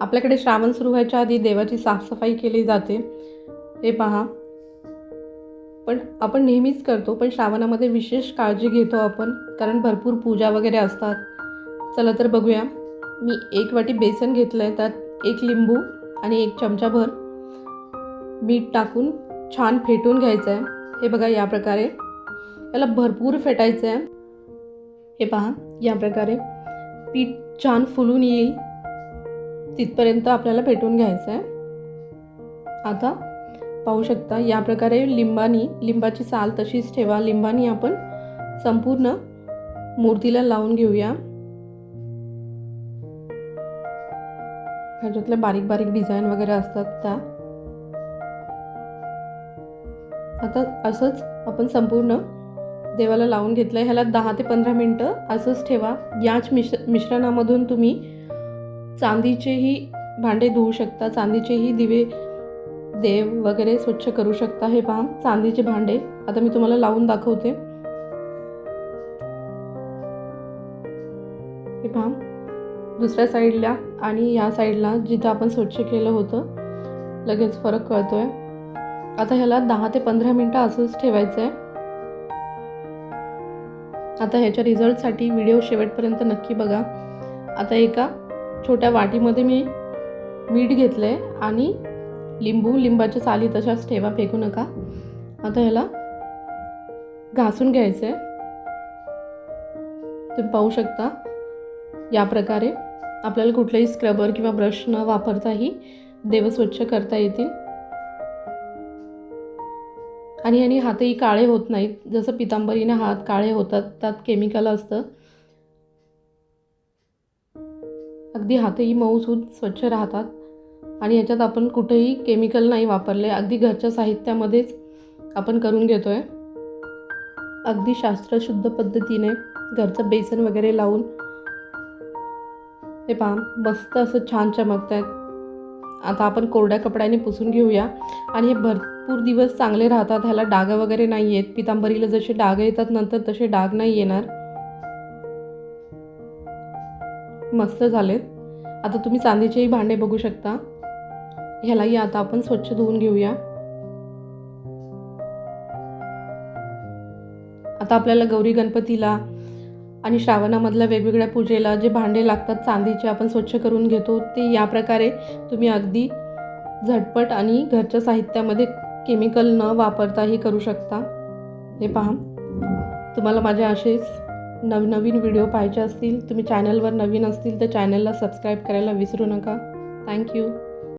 आपल्याकडे श्रावण सुरू व्हायच्या आधी देवाची साफसफाई केली जाते. हे पहा. पण आपण नेहमीच करतो पण श्रावणामध्ये विशेष काळजी घेतो आपण कारण भरपूर पूजा वगैरे असतात. चला तर बघूया. मी एक वाटी बेसन घेतलं आहे त्यात एक लिंबू आणि एक चमचाभर मीठ टाकून छान फेटून घ्यायचं आहे हे बघा या प्रकारे. याला भरपूर फेटायचं आहे हे पहा या प्रकारे. पीठ छान फुलून येईल. तिथपर्यंत आपल्याला फेटून घ्यायचं आहे आता पाहू शकता या प्रकारे लिंबानी लिंबाची साल तशीच ठेवा. लिंबानी आपण संपूर्ण मूर्तीला लावून घेऊया. ह्याच्यातल्या बारीक बारीक डिझाईन वगैरे असतात त्या. आता असंच आपण संपूर्ण देवाला लावून घेतलं ह्याला दहा ते पंधरा मिनटं असंच ठेवा. याच मिश्र मिश्रणामधून तुम्ही चांदीचेही भांडे धुवू शकता चांदीचेही दिवे देव वगैरे स्वच्छ करू शकता. हे पहा चांदीचे भांडे. आता मी तुम्हाला लावून दाखवते. हे पहा दुसऱ्या साईडला आणि या साईडला जिथं आपण स्वच्छ केलं होतं लगेच फरक कळतोय. आता ह्याला दहा ते पंधरा मिनटं असंच ठेवायचं आहे आता ह्याच्या रिझल्टसाठी व्हिडिओ शेवटपर्यंत नक्की बघा. आता एका छोट्या वाटीमध्ये मी मीठ घेतलं आहे आणि लिंबू लिंबाच्या साली तशाच ठेवा फेकू नका. आता ह्याला घासून घ्यायचं आहे तुम्ही पाहू शकता या प्रकारे आपल्याला कुठलंही स्क्रबर किंवा ब्रश न वापरताही देव स्वच्छ करता येतील. आणि आणि हातही काळे होत नाहीत. जसं पितांबरीने हात काळे होतात त्यात केमिकल असतं. अगदी हातही मऊसूद स्वच्छ राहतात. आणि याच्यात आपण कुठेही केमिकल नाही वापरले अगदी घरच्या साहित्यामध्येच आपण करून घेतो आहे अगदी शास्त्रशुद्ध पद्धतीने घरचं बेसन वगैरे लावून हे पहा मस्त असं छान चमकत आहेत आता आपण कोरड्या कपड्याने पुसून घेऊया. आणि हे भरपूर दिवस चांगले राहतात ह्याला डाग वगैरे नाही आहेत पितांबरीला जसे डाग येतात नंतर तसे डाग नाही येणार. मस्त झालेत. आता तुम्ही चांदीचेही भांडे बघू शकता. ह्यालाही आता आपण स्वच्छ धुवून घेऊया. आता आपल्याला गौरी गणपतीला आणि श्रावणामधल्या वेगवेगळ्या पूजेला जे भांडे लागतात चांदीचे आपण स्वच्छ करून घेतो ते या प्रकारे तुम्ही अगदी झटपट आणि घरच्या साहित्यामध्ये केमिकल न वापरताही करू शकता. हे पहा. तुम्हाला माझे असेच नवनवीन व्हिडिओ पाहिजे असतील तुम्ही चॅनलवर नवीन असतील तर चॅनलला सबस्क्राईब करायला विसरू नका. थँक्यू